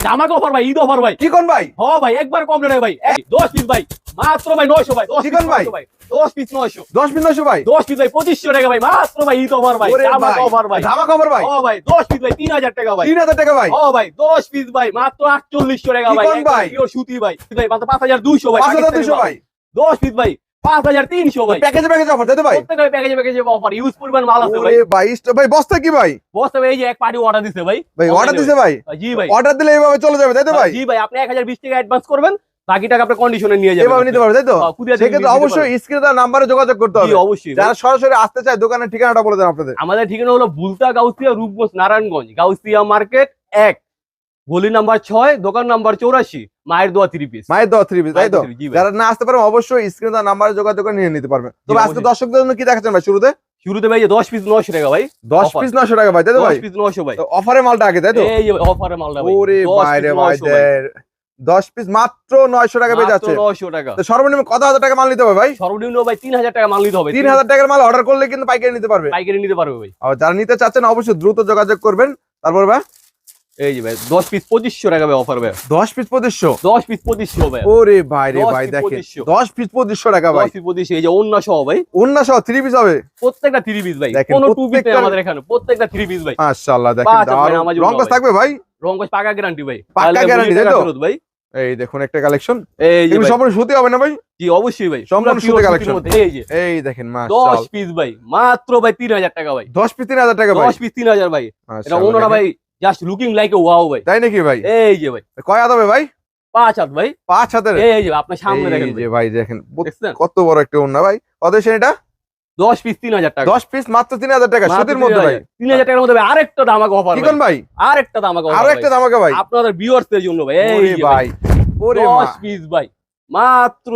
জামাকে offer ভাই Eid offer ভাই। কি কোন ভাই? হ ভাই একবার কম রে ভাই। দশ পিস ভাই। মাত্র ভাই নয়শো ভাই চিকন ভাই? দশ পিস নয়শো। দশ পিস নয়শো ভাই? দশ পিস ভাই পঁচিশশো টাকা ভাই মাত্র ভাই ঈদ অফার ভাই ভাই, অফার ভাই। ধামা খবর ভাই? ও ভাই দশ পিস ভাই তিন হাজার টাকা ভাই। তিন হাজার টাকা ভাই? ও ভাই দশ পিস ভাই মাত্র আটচল্লিশশো টাকা ভাই। কোন ভাই? সুতি ভাই। ভাই মাত্র পাঁচ হাজার দুইশো ভাই। পাঁচ হাজার মাল। ভাই? দশ পিস ভাই পাঁচ হাজার তিনশো ভাই। প্যাকেজে প্যাকেজে অফার তাই ভাই? প্রত্যেকটা প্যাকেজে প্যাকেজে অফার ইউজ পরিমাণ মাল আছে ভাই। ভাই বস্তা কি ভাই? বসতে ভাই এই যে এক পার্টি অর্ডার দিছে ভাই। ভাই অর্ডার দিছে ভাই। জি ভাই। অর্ডার দিলে এইভাবে চলে যাবে তাই তো ভাই? জি ভাই আপনি এক হাজার বিশ টাকা অ্যাডভান্স করবেন বাকি টাকা আপনি কন্ডিশনে নিয়ে যাবেন। এভাবে নিতে তাই তো? হ্যাঁ, সেক্ষেত্রে অবশ্যই স্ক্রিনে তার নাম্বারে যোগাযোগ করতে হবে। অবশ্যই যারা সরাসরি আসতে চায় দোকানের ঠিকানাটা বলে দেন আপনাদের। আমাদের ঠিকানা হলো বুলতা গাউসিয়া রূপগঞ্জ নারায়ণগঞ্জ গাউসিয়া মার্কেট এক। গলি নাম্বার ছয় দোকান নাম্বার চৌরাশি। মায়ের দোয়া থ্রি পিস মায়ের দেওয়া থ্রি পিস তাই তো। যারা না আসতে পারবে অবশ্যই স্ক্রিনে তার নাম্বারে যোগাযোগ করে নিয়ে নিতে পারবেন তবে আজকে। দর্শকদের জন্য কি দেখাচ্ছেন ভাই শুরুতে? শুরুতে ভাই দশ পিস নয়শো টাকা ভাই দশ। পিস নশো টাকা ভাই তাই তো ভাই? পিস নয়শো ভাই। অফারে মালটা আগে তাই তো? এই অফারে মালটা ভাই। ওরে 10 ভাই piece রে ভাই 900 ভাই। দের। দশ পিস মাত্র নয়শো টাকা পেয়ে যাচ্ছে। 900 টাকা। তো সর্বনিম্ন কত হাজার টাকা মাল নিতে হবে ভাই? সর্বনিম্ন ভাই তিন হাজার টাকা মাল নিতে হবে। তিন হাজার টাকার মাল অর্ডার করলে কিন্তু পাইকারি নিতে পারবে। পাইকারি নিতে পারবে ভাই। আর যারা নিতে চাচ্ছেন অবশ্যই দ্রুত যোগাযোগ করবেন। তারপর ভাই? এই যে ভাই দশ পিস পঁচিশশো টাকা ভাই অফার ভাই। দশ পিস পঁচিশশো? দশ পিস ভাই। ওরে ভাই রে ভাই দেখেন। 2500 দশ পিস টাকা ভাই। পিস এই যে সহ ভাই। সহ পিস হবে? প্রত্যেকটা পিস ভাই। পিস প্রত্যেকটা- আমাদের এখানে প্রত্যেকটা থ্রি পিস ভাই। মাশাআল্লাহ দেখেন রং থাকবে ভাই? পাকা গ্যারান্টি ভাই। তাই তো? ভাই। এই দেখুন একটা কালেকশন এই যে সম্পূর্ণ সুতি হবে না ভাই? জি অবশ্যই ভাই। সম্পূর্ণ সুতি মধ্যে, এই যে। এই দেখেন দশ মাশাআল্লাহ। পিস ভাই মাত্র ভাই তিন হাজার টাকা ভাই। দশ পিস তিন হাজার টাকা ভাই? দশ পিস তিন হাজার ভাই। এটা দেখেন। ভাই just looking like a wow ভাই তাই নাকি ভাই? এই যে ভাই। কয় হবে ভাই? পাঁচ হাত ভাই। পাঁচ হাতের? এই যে আপনার সামনে দেখেন যে ভাই। দেখেন কত বড় একটা ওন্না ভাই। কত এটা? দশ পিস তিন হাজার টাকা। দশ পিস মাত্র তিন হাজার টাকা। মাত্র সুতির মধ্যে ভাই। তিন হাজার টাকার মধ্যে আরেকটা দামাকে অফার কি কোন ভাই? আরেকটা আরও অফার একটা দামাকে ভাই। আপনাদের ভিউয়ার্সদের জন্য ভাই। এই ভাই ওরে মা। দশ পিস ভাই। মাত্র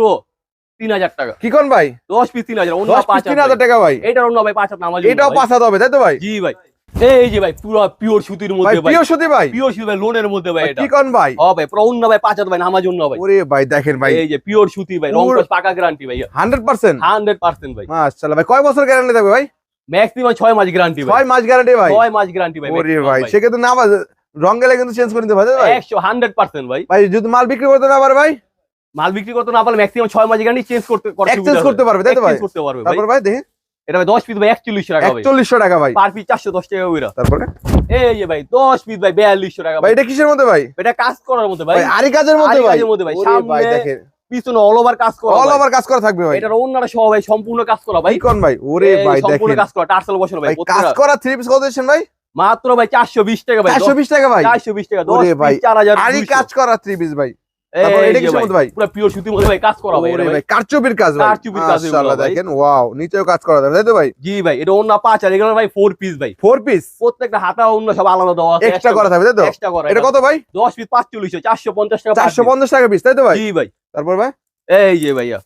তিন হাজার টাকা। কি কোন ভাই? দশ পিস তিন হাজার। অন্য দশ পিস পাঁচ তিন হাজার হাজার টাকা ভাই। এটার অন্য ভাই পাঁচ হাজার নামাজ এটাও পাঁচ হাত হবে তাই তো ভাই? জি ভাই। এই যে ভাই পুরো পিওর সুতির মধ্যে ভাই প্রিয় সুতি ভাই? পিওর সুতি ভাই লোনের মধ্যে ভাই এটা। কোন ভাই? ও ভাই ভাই পাঁচ হাজার ভাই নামাজ ভাই। ওরে ভাই দেখেন ভাই। এই যে পিওর সুতি ভাই রং পাকা গ্যারান্টি ভাই। হান্ড্রেড পার্সেন্ট হান্ড্রেড পার্সেন্ট ভাই। মাশাআল্লাহ ভাই কয় বছর গ্যারান্টি থাকবে ভাই? ম্যাক্সিমাম ছয় মাস গ্যারান্টি ভাই। ছয় মাস গ্যারান্টি ভাই? ছয় মাস গ্যারান্টি ভাই ওরে ভাই সেক্ষেত্রে না ভাই রং গেলে কিন্তু চেঞ্জ করে পারে ভাই। একশো হান্ড্রেড পার্সেন্ট ভাই। ভাই যদি মাল বিক্রি করতে না পারে ভাই? মাল বিক্রি করতে না পারলে ম্যাক্সিমাম ছয় মাস গ্যারান্টি চেঞ্জ করতে করতে এক্সচেঞ্জ করতে পারবে তাই তো ভাই? করতে পারবে তারপর ভাই দেখি। এটা ভাই দশ পিস ভাই টাকা ভাই। টাকা ভাই। পার পিস টাকা ওইরা তারপরে? এই যে ভাই দশ পিস ভাই বিয়াল্লিশশো টাকা ভাই এটা কিসের মধ্যে ভাই? এটা কাজ করার মধ্যে ভাই। আরি কাজের মধ্যে ভাই? কাজের মধ্যে ভাই, সামনে দেখেন। পিছনে অল ওভার কাজ করা অল ওভার কাজ করা থাকবে ভাই। এটার অন্যরা সহ ভাই সম্পূর্ণ কাজ করা ভাই। কোন ভাই? ওরে ভাই সম্পূর্ণ কাজ করা টার্সেল বসানো ভাই কাজ করা থ্রি পিস কত দিচ্ছেন ভাই? মাত্র ভাই চারশো বিশ টাকা ভাই চারশো বিশ টাকা ভাই। চারশো বিশ টাকা চার হাজার আরি কাজ করা থ্রি পিস ভাই। এটা প্রত্যেকটা হাতা অন্য সব আলাদা দেওয়া এক্সট্রা করা থাকবে তাই তো? কত ভাই? দশ পিস পাঁচচল্লিশ চারশো পঞ্চাশ টাকা চারশো পঞ্চাশ টাকা পিস তাই তো ভাই? ভাই। তারপর ভাই? এই যে ভাইয়া।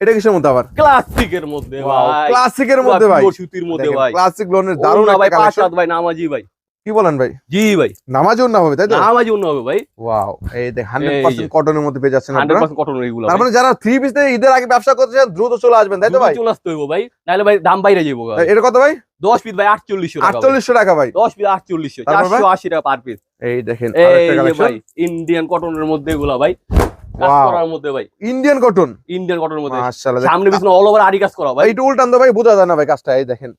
এটা কিসের মধ্যে আবার? ক্লাসিকের মধ্যে ভাই। ক্লাসিকের মধ্যে ভাই। সুতির মধ্যে ভাই। ক্লাসিক লোনের দারুণ ভাই পাঁচ ভাই নামাজি ভাই। কি বলেন ভাই? জি ভাই। নামাজও না হবে তাই তো? নামাজি অন্য হবে ভাই। ওয়াও এই দেখ হান্ড্রেড এই পার্সেন্ট কটনের মধ্যে পেয়ে যাচ্ছেন আপনারা। পার্সেন্ট কটন এগুলো তার মানে যারা থ্রি পিস দিয়ে ঈদের আগে ব্যবসা করতে চান দ্রুত চলে আসবেন তাই তো ভাই? চলে আসতে হইব ভাই। নাহলে ভাই দাম বাইরে যাব ভাই। এটা কত ভাই? দশ পিস ভাই আটচল্লিশশো টাকা ভাই। আটচল্লিশশো টাকা ভাই। দশ পিস আটচল্লিশশো তারপর ভাই? চারশো আশি টাকা পার পিস এই দেখেন আরেকটা কালেকশন ভাই ইন্ডিয়ান কটনের মধ্যে এগুলা ভাই। ইন্ডিয়ান কটন ইন্ডিয়ান কটনের মধ্যে। সামনে পিছনে অল ওভার আড়ি কাজ করা ভাই। এইটা উল্টান তো ভাই বোঝা যায় না ভাই কাজটা এই দেখেন।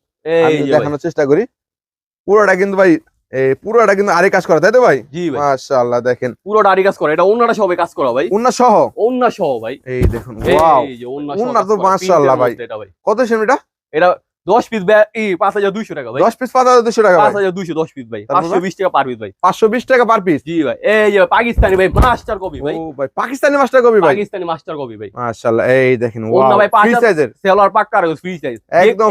আমি দেখানোর চেষ্টা করি। পুরোটা কিন্তু ভাই এই পুরোটা কিন্তু আরে কাজ করা তাই তো ভাই? জি ভাই। মাশাআল্লাহ দেখেন। পুরো আড়ি কাজ করা এটা কাজ করা ভাই। উন্না সহ? সহ ভাই। এই দেখুন ওয়াও। ওন্না তো মাশাআল্লাহ ভাই। কত সেম এটা? এটা দশ পিস এই পাঁচ হাজার দুইশো টাকা ভাই। পিস টাকা ভাই। হাজার দুইশো দশ পিস ভাই। টাকা পার পিস ভাই। পাঁচশো বিশ টাকা পার পিস জি ভাই। এই যে পাকিস্তানি ভাই মাস্টার কপি ভাই। ও ভাই পাকিস্তানি মাস্টার কবি ভাই? পাকিস্তানি মাস্টার কপি ভাই। মাশাআল্লাহ এই দেখেন ওয়াও। ভাই পাঁচ ফ্রি সাইজের সেলার পাক্কা রাখো ফ্রি সাইজ একদম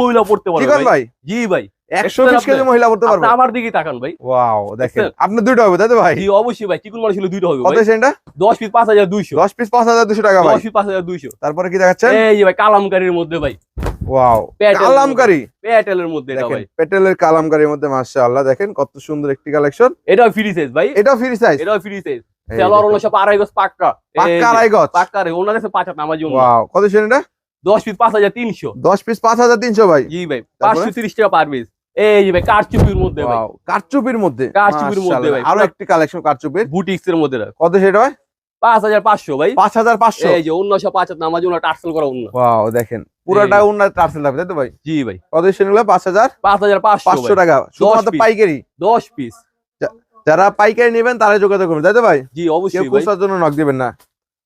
মহিলা পড়তে পারবে ভাই। ভাই? জি ভাই। কেজি মহিলা করতে পারবে। আমার দিকে তাকান ভাই। ওয়াও দেখেন। হবে তাই তো ভাই? জি অবশ্যই ভাই চিকুন দুইটা হবে কত সেটা পিস হাজার হাজার টাকা ভাই। পিস হাজার তারপরে কি দেখাচ্ছেন? এই ভাই কালামকারীর মধ্যে ভাই। ওয়াও পেটেলের মধ্যে। এটা ভাই। পেটেলের কালামকারির মধ্যে মাশাআল্লাহ দেখেন কত সুন্দর একটি কালেকশন এটা ফ্রি সাইজ ভাই। এটাও ফ্রি সাইজ এটাও ফ্রি সাইজ সেলার অন্য সব আড়াই গজ পাক্কা। পাক্কা আড়াই গজ? পাক্কা রে ওনার কাছে পাঁচ হাত নামার জন্য ওয়াও কত সেটা পিস পাঁচ হাজার তিনশো। দশ পিস পাঁচ হাজার তিনশো ভাই। জি ভাই তারপরে? পাঁচশো তিরিশ টাকা পার পিস এই যে ভাই কারচুপির মধ্যে ভাই। কারচুপির মধ্যে? কারচুপির মধ্যে ভাই, আরও একটি কালেকশন কারচুপির? বুটিক্স এর মধ্যে কত সেটা ভাই? পাঁচ হাজার পাঁচশো ভাই। পাঁচ হাজার পাঁচশো? এই যে পাঁচ নামাজ টার্সেল করা ওয়াও দেখেন পুরোটা উন্নত টার্সেল থাকবে তাই তো ভাই? জি ভাই। কত সেগুলো পাঁচ হাজার? পাঁচ হাজার পাঁচশো টাকা। শুধুমাত্র। পাইকারি? দশ পিস যারা পাইকারি নেবেন তারা যোগাযোগ করবেন তাই তো ভাই? জি অবশ্যই জন্য নক দিবেন না।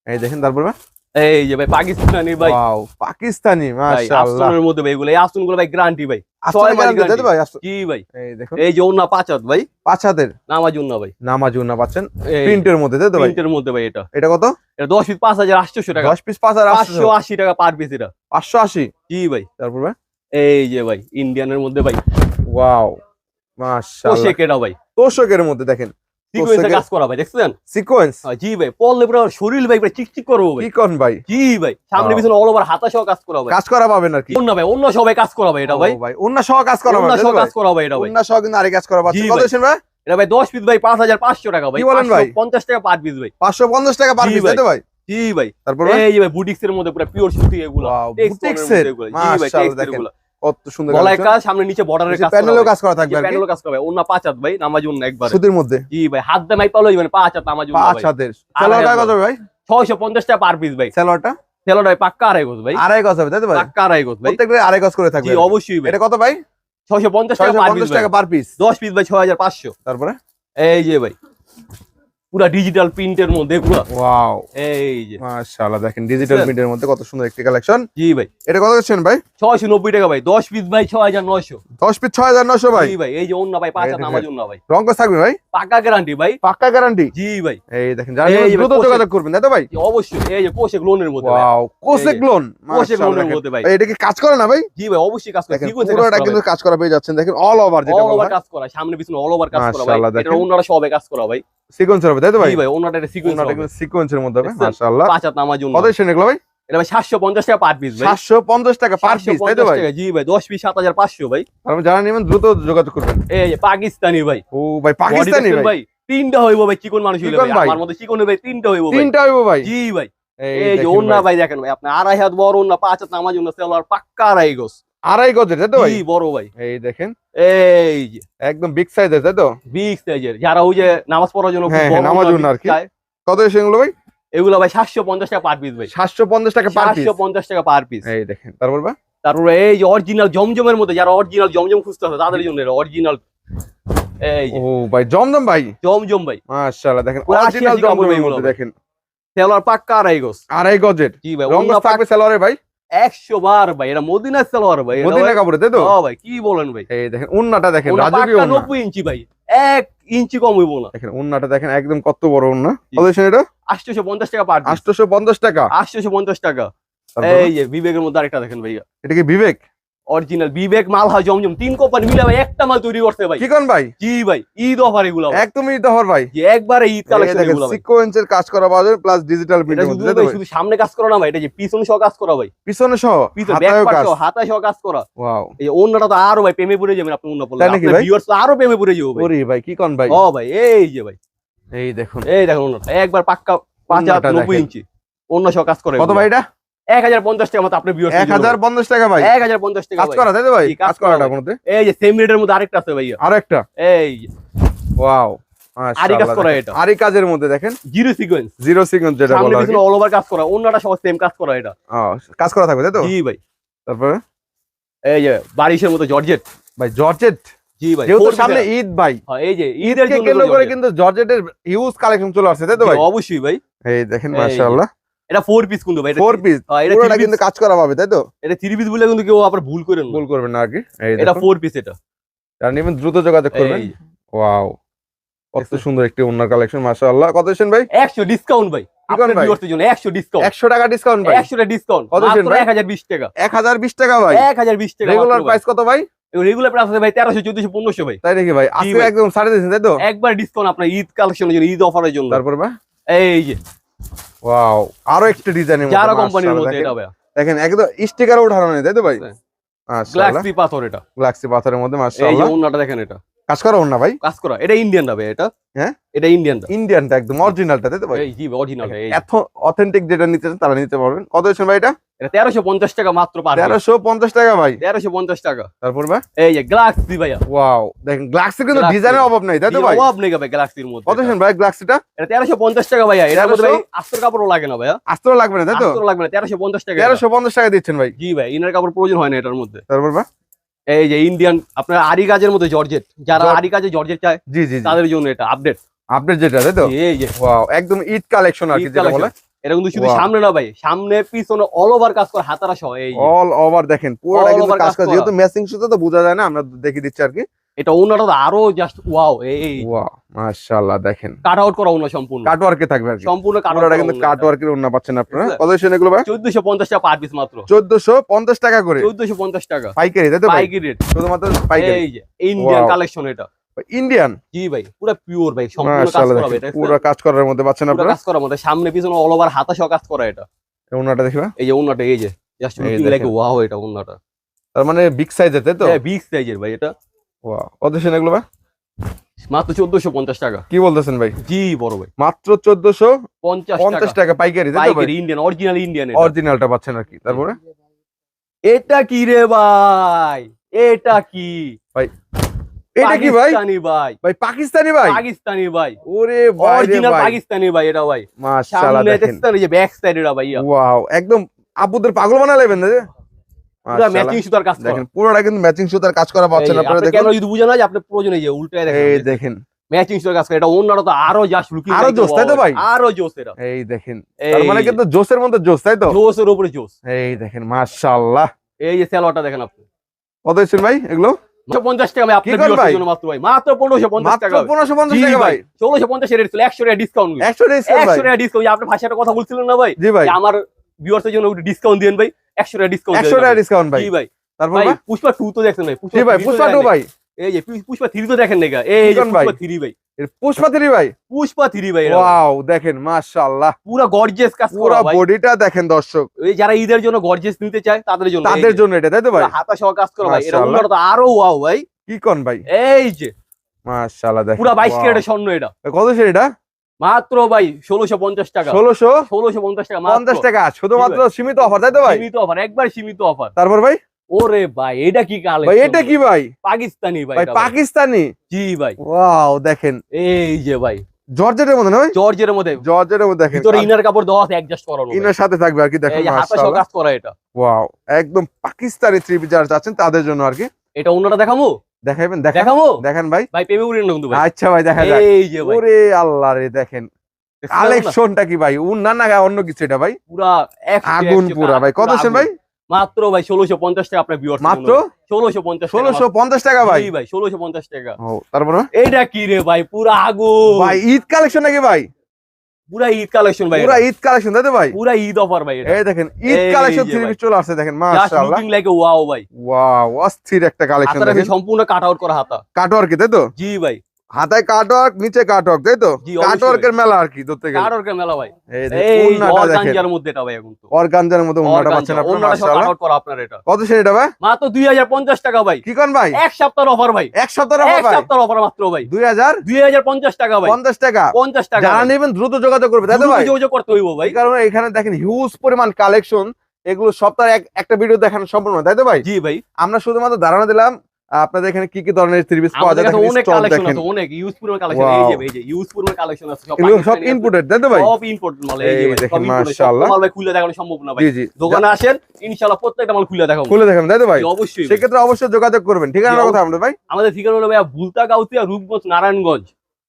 এই দেখেন তারপর ভাই। এই যে ভাই পাকিস্তানি ভাই। ওয়াও পাকিস্তানি মাশাআল্লাহ। আস্তনের মধ্যে ভাই এগুলো এই আস্তনগুলো ভাই গ্যারান্টি ভাই। ছয় মাস guarantee, ভাই? জি ভাই? এই দেখুন। এই যে অন্য পাঁচ ভাই। পাঁচ হাতের নামাজ উন্না ভাই। নামাজ উন্না পাচ্ছেন প্রিন্টের মধ্যে তাই তো ভাই? প্রিন্টের মধ্যে ভাই এটা। এটা কত? এটা দশ পিস পাঁচ হাজার আটশোশো টাকা। দশ পিস পাঁচ হাজার পাঁচশো আশি টাকা পার পিস এটা। পাঁচশো আশি? জি ভাই? তারপর ভাই? এই যে ভাই ইন্ডিয়ানের মধ্যে ভাই। ওয়াও মাশাআল্লাহ। পোশাক এটা ভাই। তোষকের মধ্যে দেখেন। কাজ করা ভাই দেখছেন? সিকোয়েন্স জি ভাই পড়লে পুরো শরীর ভাই পুরো চিকচিক করব ভাই। কি ভাই? জি ভাই সামনে পিছনে অল ওভার হাতা সহ কাজ করা ভাই। কাজ করা পাবেন আর কি। অন্য ভাই অন্য সবাই কাজ করা ভাই এটা ভাই। ভাই অন্য সহ কাজ করা অন্য সহ কাজ? করা ভাই এটা ভাই। অন্য সহ কিন্তু আরে কাজ করা কত ভাই। এটা ভাই দশ পিস ভাই পাঁচ হাজার পাঁচশো টাকা ভাই। কি বলেন ভাই? পঞ্চাশ টাকা পার পিস ভাই। পাঁচশো পঞ্চাশ টাকা পার পিস ভাই। তাই ভাই? জি ভাই। তারপর? এই ভাই মধ্যে পুরো পিওর সুতি এগুলো। এগুলো। জি ভাই। এগুলো। কত সুন্দর গলায়। কাজ সামনে নিচে বর্ডারের কাজ প্যানেলও কাজ করা থাকবে প্যানেলও কাজ করা ভাই অন্য পাঁচ হাত ভাই নামাজ অন্য একবার। সুতির মধ্যে? জি ভাই হাত দিয়ে মাই পালো মানে পাঁচ হাত নামাজ অন্য পাঁচ হাতের। আড়াই কত ভাই? টাকা পার পিস ভাই। সালোয়ারটা? সেলোটা পাক্কা আড়াই গোছ ভাই। আড়াই গজ হবে তাই তো ভাই? পাক্কা আড়াই গোছ ভাই। প্রত্যেকটা আড়াই গজ করে জি অবশ্যই ভাই। এটা কত ভাই? ছয়শো পঞ্চাশ টাকা ছয়শো পার পিস পঞ্চাশ টাকা পার পিস দশ পিস ভাই ছয় হাজার পাঁচশো। তারপরে? এই যে ভাই। পুরা ডিজিটাল প্রিন্টের মধ্যে পুরা। ওয়াও এই যে। মাশাআল্লাহ দেখেন ডিজিটাল প্রিন্টের মধ্যে কত সুন্দর একটি কালেকশন জি ভাই। এটা কত দিচ্ছেন ভাই? ছয়শো নব্বই টাকা ভাই। দশ পিস ভাই ছয় হাজার নয়শো। দশ পিস ছয় হাজার নশো ভাই। জি ভাই এই যে ভাই পাঁচ। নামাজ ভাই। কস থাকবে ভাই? পাকা গ্যারান্টি ভাই। পাক্কা গ্যারান্টি জি ভাই। এই দেখেন দ্রুত যোগাযোগ করবেন তাই তো ভাই? অবশ্যই। এই যে পোশাক লোনের মধ্যে। ওয়াও লোন লোনের মধ্যে ভাই। এটা কি কাজ করে না ভাই? জি ভাই অবশ্যই কাজ করে। সিকোয়েন্সে পুরোটা কিন্তু কাজ করা পেয়ে যাচ্ছেন। দেখেন অল ওভার যেটা অল ওভার কাজ করা সামনে পিছনে অল ওভার কাজ করা ভাই। এটা সবে কাজ করা ভাই। সিকোয়েন্সের তাই তো ভাই? ভাই অন্যটা এটা সিকোয়েন্স ওনাটা সিকোয়েন্সের মধ্যে হবে মাশাআল্লাহ। পাঁচ হাত নামাজ কত দিচ্ছেন এগুলো ভাই? এটা ভাই সাতশো পঞ্চাশ টাকা পার পিস ভাই। 750 টাকা পার পিস তাই তো ভাই? জি ভাই দশ পিস সাত হাজার পাঁচশো ভাই। তারপর যারা নেবেন দ্রুত যোগাযোগ করবেন। এই যে পাকিস্তানি ভাই। ও ভাই পাকিস্তানি ভাই? তিনটা হইব ভাই চিকন মানুষ হইলে চিকন ভাই। ভাই। আমার মধ্যে চিকন তিনটা হইব ভাই। তিনটা হইব ভাই? জি ভাই। এই যে ভাই। দেখেন ভাই আপনি আড়াই হাত বড় অন্য পাঁচ হাত নামাজ সেলার পাক্কা আড়াই গোস আড়াই গজের তাই তো ভাই? জি বড় ভাই। এই দেখেন এই একদম বিগ সাইজের তাই তো? বিগ সাইজের যারা ওই যে নামাজ পড়ার জন্য হ্যাঁ, হ্যাঁ, নামাজ ওড়না জন্য আর কি। কত এসে ভাই? এগুলো ভাই সাতশো পঞ্চাশ টাকা পার পিস ভাই। সাতশো পঞ্চাশ টাকা সাতশো পঞ্চাশ টাকা পার পিস এই দেখেন তারপর ভাই তারপরে এই যে অরিজিনাল জমজমের মধ্যে যারা অরিজিনাল জমজম খুঁজতে হবে তাদের জন্য অরিজিনাল এই ও ভাই জমজম ভাই? জমজম ভাই। মাশাআল্লাহ দেখেন অরিজিনাল মধ্যে দেখেন। সেলার পাক্কা আড়াই গোস আড়াই গজের। জি ভাই থাকবে সালোয়ারে ভাই? একশো বার ভাই এটা সেলোয়ার ভাই মদিনা ভাই- কাপড়ে তাই তো? ভাই কি বলেন ভাই? এই দেখেন উন্নাটা দেখেন রাজকীয় নব্বই ইঞ্চি ভাই এক ইঞ্চি কম হইব না। দেখেন উন্নাটা দেখেন একদম কত বড় উন্না। এটা? আটশোশো পঞ্চাশ টাকা পার পিস। আটশোশো পঞ্চাশ টাকা। আটশোশো পঞ্চাশ টাকা। এই যে বিবেকের মধ্যে আরেকটা দেখেন ভাইয়া। এটা কি বিবেক? অরিজিনাল বিবেক মাল হয় জমজম তিন কোম্পানি মিলে ভাই একটা মাল তৈরি করছে ভাই। কি কোন ভাই? জি ভাই ঈদ অফার এগুলো ভাই। একদমই দহর ভাই। যে একবারে ঈদ কালেকশন এগুলো সিকোয়েন্সের কাজ করা পাওয়া যাবে প্লাস ডিজিটাল এটা শুধু ভাই? শুধু সামনে কাজ করা না ভাই এটা যে পিছনে সহ কাজ করা ভাই। পিছনে সহ পিছনে হাতায়ও ব্যাক পার্ট সহ হাতায় সহ কাজ করা। ওয়াও এই অন্যটা তো আরও ভাই প্রেমে পড়ে যাবেন আপনি আপনার ভিউয়ার্স আরও প্রেমে পড়ে যাবে ভাই। ওরে ভাই কি কোন ভাই? ও ভাই এই যে ভাই। এই দেখুন। এই দেখুন একবার পাক্কা পাঁচ হাজার অন্যটা নব্বই দেখেন। ইঞ্চি। অন্য সহ কাজ করে কত ভাই এটা? এক হাজার পঞ্চাশ টাকা মতো আপনার ভিউয়ার্স এক হাজার পঞ্চাশ টাকা ভাই। টাকা কাজ করা তাই তো ভাই? কাজ কাজ করাটা ভাই। এই যে সেম রেটের মধ্যে আরেকটা আছে ভাইয়া। আর এই ওয়াও আরি কাজ করা এটা। আরি কাজের মধ্যে দেখেন। জিরো সিকোয়েন্স জিরো সিকোয়েন্স যেটা বলা হয়। অল ওভার কাজ করা অন্যটা সেম কাজ করা এটা। কাজ করা থাকবে তাই তো? জি ভাই। তারপরে? এই যে বারিশের মতো জর্জেট। ভাই জর্জেট? জি ভাই যেহেতু সামনে ঈদ ভাই। হ্যাঁ, এই যে ঈদের জন্য কেন্দ্র করে। কিন্তু জর্জেটের হিউজ কালেকশন চলে আসছে তাই তো ভাই? অবশ্যই ভাই। এই দেখেন। মাশাআল্লাহ। এটা ফোর পিস কিন্তু ভাই ফোর পিস হ্যাঁ, এটা পুরোটা কিন্তু কাজ করা পাবে তাই তো? এটা থ্রি পিস বলে কিন্তু কেউ আবার ভুল করেন ভুল করবেন না আর কি। এটা ফোর পিস এটা। যারা নেবেন দ্রুত যোগাযোগ করবেন। ওয়াও কত সুন্দর একটি ওনার কালেকশন মাশাআল্লাহ। কত দিচ্ছেন ভাই? একশো ডিসকাউন্ট ভাই। রেগুলার প্রাইস কত ভাই? রেগুলার প্রাইস আছে ভাই তেরোশো চোদ্দশো পনেরোশো ভাই। তাই নাকি ভাই? আজকে একদম সাড়ে দিয়েছেন তাই তো? একবার ডিসকাউন্ট আপনার ঈদ কালেকশনের জন্য ঈদ অফারের জন্য। তারপর ভাই এই যে। ওয়াও আরও একটা ডিজাইনের মধ্যে যারা কোম্পানির মধ্যে দেখেন। এটা ভাই দেখেন একদম স্টিকারও উঠানো নেই তাই তো ভাই? হ্যাঁ। মাশাআল্লাহ। গ্লাক্সি পাথর এটা। গ্লাক্সি পাথরের মধ্যে এই যে মাশাআল্লাহ। দেখেন এটা। কাজ করা না ভাই? কাজ করা এটা ইন্ডিয়ান ভাই এটা? হ্যাঁ? এটা ইন্ডিয়ানটা ইন্ডিয়ানটা একদম অরিজিনালটা তাই তো ভাই? জি অরিজিনাল এত অথেন্টিক যেটা নিতে চান তারা নিতে পারবেন। কত হয়েছে ভাই এটা? এটা তেরোশো পঞ্চাশ টাকা মাত্র পার তেরোশো পঞ্চাশ টাকা ভাই। তেরোশো পঞ্চাশ টাকা। তারপর ভাই? এই যে গ্লাক্সি ভাইয়া। ওয়াও দেখেন গ্লাক্সির কিন্তু ডিজাইনের অভাব নাই তাই তো ভাই? অভাব নেই ভাই গ্লাক্সির মধ্যে। কত হয়েছে ভাই গ্লাক্সিটা এটা তেরোশো পঞ্চাশ টাকা ভাইয়া। এটার মধ্যে 1300? ভাই আস্তর কাপড়ও লাগে না ভাইয়া। আসতে লাগবে না তাই তো? আস্তর লাগবে না তেরোশো পঞ্চাশ টাকা। এটা। তেরোশো পঞ্চাশ টাকা দিচ্ছেন ভাই। জি ভাই ইনার কাপড় প্রয়োজন হয় না এটার মধ্যে। তারপর ভাই? এই যে ইন্ডিয়ান আপনার আরি কাজের মধ্যে জর্জেট যারা আরি কাজে জর্জেট চায় জি জি তাদের জন্য এটা আপডেট আপডেট যেটা তাই তো? এই যে। ওয়াও একদম ঈদ কালেকশন আর কি যেটা বলে। এটা কিন্তু শুধু সামনে না ভাই সামনে পিছনে অল ওভার কাজ করে হাতারা সহ এই অল ওভার দেখেন পুরোটা কিন্তু কাজ করা। যেহেতু ম্যাচিং সুতো তো বোঝা যায় না আমরা দেখিয়ে দিচ্ছি আর কি। এটা অন্যটা আরও জাস্ট ওয়াও এই ওয়াও মাশাআল্লাহ দেখেন। কাট আউট করা অন্য সম্পূর্ণ। কাট ওয়ার্কে থাকবে আর সম্পূর্ণ কাট পুরোটা কিন্তু কাট ওয়ার্কের ওন্না পাচ্ছেন আপনারা। কত হয়েছে এগুলো ভাই? চোদ্দশো পঞ্চাশ টাকা পার পিস মাত্র। চোদ্দশো পঞ্চাশ টাকা করে? চোদ্দশো পঞ্চাশ টাকা। পাইকারি তাই তো ভাই? পাইকি রেট শুধুমাত্র পাইকারি। এই যে ইন্ডিয়ান কালেকশন এটা। ইন্ডিয়ান জি ভাই পুরো পিওর ভাই সম্পূর্ণ কাজ করা এটা পুরো কাজ করার মধ্যে পাচ্ছেন আপনারা? কাজ করা মধ্যে সামনে পিছনে অল ওভার হাতা সহ কাজ করা এটা। ওন্নাটা দেখবে এই যে অন্যটা এই যে জাস্ট লাইক ওয়াও এটা অন্যটা তার মানে বিগ সাইজের তাই তো? হ্যাঁ বিগ সাইজের ভাই এটা। কত এগুলো ভাই? মাত্র চোদ্দশো পঞ্চাশ টাকা। কি বলতেছেন ভাই? জি বড় ভাই। মাত্র চোদ্দশো পঞ্চাশ টাকা। পাইকারি ভাই? পাইকারি ইন্ডিয়ান অরিজিনাল ইন্ডিয়ান অরিজিনালটা পাচ্ছেন আর কি তারপরে? এটা কি রে ভাই? এটা কি? এটা কি ভাই? ভাই। ভাই পাকিস্তানি ভাই? পাকিস্তানি ভাই। ওরে অরিজিনাল পাকিস্তানি ভাই এটা ভাই। মাশাআল্লাহ সামনে দেখছেন এই যে ব্যাক সাইড এটা ভাই ওয়াও একদম আব্বুদের পাগল বানা লেবেন না যে? পুরো মাশাআল্লাহ। ম্যাচিং সুতার কাজ দেখেন পুরোটা কিন্তু ম্যাচিং সুতার কাজ করা পাচ্ছেন আপনারা দেখুন। ক্যামেরা যদি বুঝে না যে আপনি প্রয়োজন এই যে উল্টায় এই দেখেন। ম্যাচিং সুতার কাজ করে এটা অন্যটা তো আরও জাস্ট লুকিং আরও জোস, তাই তো ভাই? আরও জোস এটা এই দেখেন তার মানে কিন্তু জোসের মধ্যে জোস তাই তো? জোসের উপরে জোস এই দেখেন মাশাআল্লাহ। এই যে সেলোয়ারটা দেখেন আপনি। কত হচ্ছেন ভাই এগুলো? টাকা জন্য মাত্র মাত্র মাত্র টাকা রেট ছিল টাকা ডিসকাউন্ট একশো ডিসকাউন্ট টাকা আপনি ভাষায় একটা কথা বলছিলেন না ভাই। জি ভাই। আমার ভিউয়ার্স এর জন্য ডিসকাউন্ট দিন ভাই। একশো টাকা ডিসকাউন্ট একশো টাকা ডিসকাউন্ট ভাই। ভাই? তারপর ভাই পুষ্পা টু তো দেখছেন ভাই জি ভাই? পুষ্পা টু ভাই। এই যে পু- পুষ্পা থ্রি তো দেখেন নাকি এই? পুষ্পা থ্রি ভাই। পুষ্পা থ্রি ভাই? পুষ্পা থ্রি ভাই ওয়াও দেখেন মাশাআল্লাহ। পুরা গর্জিয়াস কাজ পুরো বডিটা দেখেন দর্শক। এই যারা ঈদের জন্য গর্জিয়াস নিতে চায় তাদের জন্য তাদের জন্য এটা তাই তো ভাই? হাতা সহ কাজ করা ভাই। তো আরও ওয়াও ভাই। কি কোন ভাই? এই যে। মাশাআল্লাহ দেখেন পুরা বাইশ wow। ক্যারেটের স্বর্ণ এটা। কত সে এটা? মাত্র ভাই ষোলোশো পঞ্চাশ টাকা। ষোলোশো ষোলোশো পঞ্চাশ টাকা পঞ্চাশ টাকা শুধুমাত্র সীমিত অফার তাই তো ভাই? সীমিত অফার একবার সীমিত অফার তারপর ভাই? ওরে ভাই এটা কি কালে ভাই এটা কি ভাই? পাকিস্তানি ভাই। পাকিস্তানি? জি ভাই। ওয়াও দেখেন। এই যে ভাই। জর্জেটের মধ্যে না ভাই জর্জের মধ্যে। জর্জেটের মধ্যে দেখেন। ভিতরে ইনার কাপড় দেওয়া আছে অ্যাডজাস্ট করানো ইনার সাথে থাকবে আর কি দেখেন এই হাতা সহ কাজ করা এটা। ওয়াও একদম পাকিস্তানি থ্রি পি যারা চাচ্ছেন তাদের জন্য আর কি। এটা অন্যটা দেখামো দেখাইবেন? দেখেন। দেখামো দেখেন ভাই। ভাই প্রেমে উড়ে কিন্তু ভাই। আচ্ছা ভাই দেখা যাক। এই যে ভাই। ওরে আল্লাহ রে দেখেন। কালেকশনটা কি ভাই? উন না না অন্য কিছু এটা ভাই। পুরা আগুন পুরা ভাই। কত সেন ভাই? মাত্র ভাই ষোলোশো পঞ্চাশ টাকা আপনার বিয়ার মাত্র? ষোলোশো পঞ্চাশ ষোলোশো পঞ্চাশ টাকা ভাই? ভাই ষোলোশো পঞ্চাশ টাকা। ও তারপরে এইটা কি রে ভাই? পুরা আগুন। ভাই ঈদ কালেকশন নাকি ভাই? পুরা ঈদ কালেকশন ভাই পুরা ঈদ কালেকশন ভাই? পুরা ঈদ অফার ভাই এই দেখেন ঈদ কালেকশন থ্রি পিস চলে আসছে দেখেন জাস্ট মাশাআল্লাহ। লুকিং লাইক ওয়াও ভাই। ওয়াও অস্থির একটা কালেকশন দেখেন। সম্পূর্ণ কাট আউট করা হাতা। কাটওয়ার্ক তাই তো? জি ভাই। হাতায় কাটওয়ার্ক নিচে কাটওয়ার্ক তাই তো? কাটওয়ার্কের মেলা আর কি ধরতে গেলে। কাট আউট মেলা ভাই। এই অর্গানজার মধ্যে এটা ভাই এখন তো। অর্গানজার মধ্যে উন্নাটা পাচ্ছেন আপনারা মাশাআল্লাহ। আউট করা আপনার এটা। কত সে এটা ভাই? মাত্র দুই হাজার পঞ্চাশ টাকা ভাই। কি কোন ভাই? এক সপ্তাহের অফার ভাই। এক সপ্তাহ এক ভাই? সপ্তাহের অফার মাত্র ভাই। দুই হাজার? দুই হাজার পঞ্চাশ টাকা ভাই। পঞ্চাশ টাকা? পঞ্চাশ টাকা যারা নেবেন দ্রুত যোগাযোগ করবে তাই তো ভাই? যোগাযোগ করতে হইব ভাই। কারণ এখানে দেখেন হিউজ পরিমাণ কালেকশন এগুলো সপ্তাহে এক- একটা ভিডিও দেখানো সম্পূর্ণ নয়, তাই তো ভাই? জি ভাই। আমরা শুধুমাত্র ধারণা দিলাম আপনাদের এখানে কি কি ধরনের থ্রি পিস পাওয়া যায়? দেখেন অনেক কালেকশন আছে অনেক ইউজফুল কালেকশন এই যে ভাই এই যে ইউজফুল কালেকশন আছে সব সব ইম্পোর্টেড তাই তো ভাই? সব ইম্পোর্ট মাল এই যে ভাই দেখেন, সব মাশাআল্লাহ। মাল ভাই খুলে দেখানো সম্ভব না ভাই। জি জি। দোকানে আসেন ইনশাআল্লাহ প্রত্যেকটা মাল খুলে দেখাবো। খুলে দেখেন তাই তো ভাই? অবশ্যই ভাই। সেক্ষেত্রে অবশ্যই যোগাযোগ করবেন। ঠিক আছে জি, কথা আমাদের ভাই? আমাদের ঠিকানা হলো ভাইয়া ভুলতা গাউসিয়া রূপগঞ্জ নারায়ণগঞ্জ।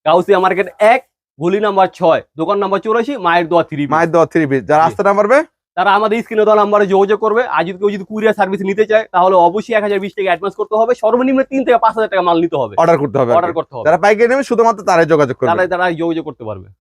গাউসিয়া মার্কেট এক গলি নাম্বার ছয় দোকান নাম্বার চৌরাশি মায়ের দোয়া থ্রি মায়ের দেওয়া থ্রি পিস যারা জি। আসতে না পারবে তারা আমাদের স্ক্রিনে দেওয়া নাম্বারে যোগাযোগ করবে। আর যদি কেউ যদি কুরিয়ার সার্ভিস নিতে চায় তাহলে অবশ্যই এক হাজার বিশ টাকা অ্যাডভান্স করতে হবে। সর্বনিম্ন তিন থেকে পাঁচ হাজার টাকা মাল নিতে হবে। অর্ডার করতে হবে অর্ডার করতে হবে। তারা পাইকারি নেবে শুধুমাত্র তারাই যোগাযোগ করবে। তারাই তারা যোগাযোগ করতে পারবে।